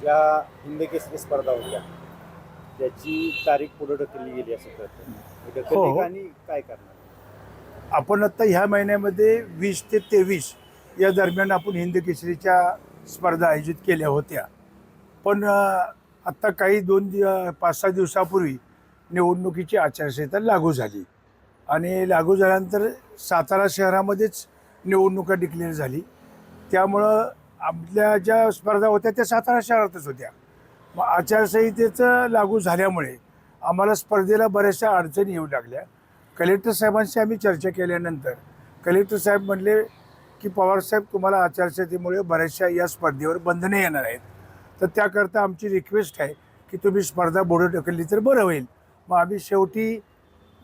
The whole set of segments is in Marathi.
ज्या हिंद केसरी स्पर्धा होत्या. त्याची तारीख पुढे ढकलली गेली असं कळतं. हो, ढकलली हो. का आणि काय करणार? आपण आता ह्या महिन्यामध्ये वीस ते तेवीस या दरम्यान आपण हिंद केसरीच्या स्पर्धा आयोजित केल्या होत्या. पण आत्ता काही दोन दि पाच सहा दिवसापूर्वी निवडणुकीची आचारसंहिता लागू झाली. आणि लागू झाल्यानंतर सातारा शहरामध्येच निवडणुका डिक्लेअर झाली. त्यामुळं आपल्या ज्या स्पर्धा होत्या त्या सातारा शहरातच होत्या. मग आचारसंहितेचं लागू झाल्यामुळे आम्हाला स्पर्धेला बऱ्याचशा अडचणी येऊ लागल्या. कलेक्टर साहेबांशी आम्ही चर्चा केल्यानंतर कलेक्टर साहेब म्हणले की पवारसाहेब तुम्हाला आचारसंहितेमुळे बऱ्याचशा या स्पर्धेवर बंधने येणार आहेत. तर त्याकरता आमची रिक्वेस्ट आहे की तुम्ही स्पर्धा बोर्ड ढकलली तर बरं होईल. मग आम्ही शेवटी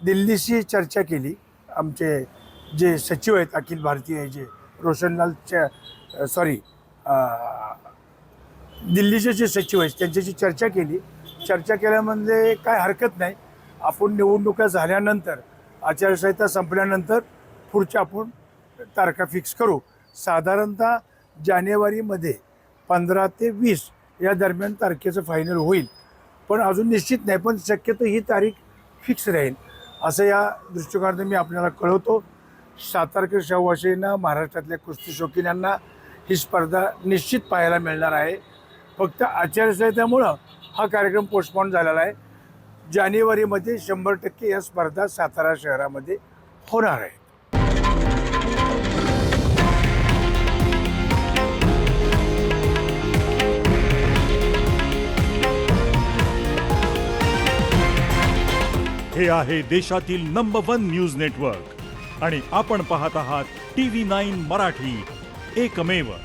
दिल्लीशी चर्चा केली. आमचे जे सचिव आहेत अखिल भारतीय जे रोशनलालच्या सॉरी दिल्लीचे जे सचिव आहेत त्यांच्याशी चर्चा केली. चर्चा केल्यामध्ये काय हरकत नाही. आपण निवडणुका झाल्यानंतर आचारसंहिता संपल्यानंतर पुढच्या आपण तारखा फिक्स करू. साधारणतः जानेवारीमध्ये पंधरा ते वीस या दरम्यान तारखेचं फायनल होईल. पण अजून निश्चित नाही पण शक्यतो ही तारीख फिक्स राहील. असं या दृष्टिकोनातून मी आपल्याला कळवतो. सातारकर शाहूवाशींना महाराष्ट्रातल्या कुस्ती शौकीनांना ही स्पर्धा निश्चित पाहायला मिळणार आहे. फक्त आचारसंहितेमुळं हा कार्यक्रम पोस्टपॉन झालेला आहे. जानेवारीमध्ये शंभर टक्के या स्पर्धा सातारा शहरामध्ये होणार आहे हे आहे देशातील नंबर वन न्यूज नेटवर्क आणि आपण पाहत आहात T V nine Marathi. एकमेव